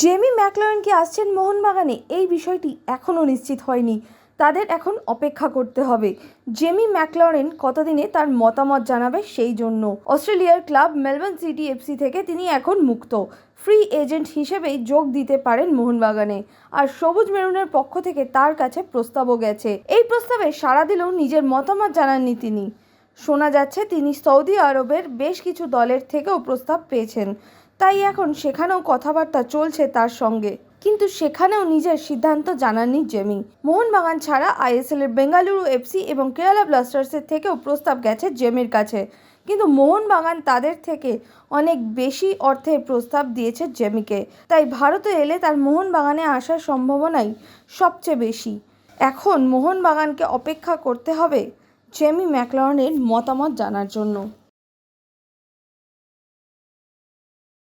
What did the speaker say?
Jamie McLaren কি আসছেন মোহনবাগানে, এই বিষয়টি এখনও নিশ্চিত হয়নি। তাদের এখন অপেক্ষা করতে হবে। জেমি ম্যাকলরেন কতদিনে তার মতামত জানাবে সেই জন্য। অস্ট্রেলিয়ার ক্লাব মেলবোর্ন সিটি এফসি থেকে তিনি এখন মুক্ত। ফ্রি এজেন্ট হিসেবেই যোগ দিতে পারেন মোহনবাগানে। আর সবুজ মেরুনের পক্ষ থেকে তার কাছে প্রস্তাবও গেছে। এই প্রস্তাবে সাড়া দিলেও নিজের মতামত জানাননি তিনি। শোনা যাচ্ছে তিনি সৌদি আরবের বেশ কিছু দলের থেকেও প্রস্তাব পেয়েছেন। তাই এখন সেখানেও কথাবার্তা চলছে তার সঙ্গে। কিন্তু সেখানেও নিজের সিদ্ধান্ত জানাননি জেমি। মোহনবাগান ছাড়া আইএসএল এর বেঙ্গালুরু এফসি এবং কেরালা ব্লাস্টার্সের থেকেও প্রস্তাব গেছে জেমির কাছে। কিন্তু মোহনবাগান তাদের থেকে অনেক বেশি অর্থের প্রস্তাব দিয়েছে জেমিকে। তাই ভারতে এলে তার মোহনবাগানে আসার সম্ভাবনাই সবচেয়ে বেশি। এখন মোহনবাগানকে অপেক্ষা করতে হবে জেমি ম্যাকলনের মতামত জানার জন্য।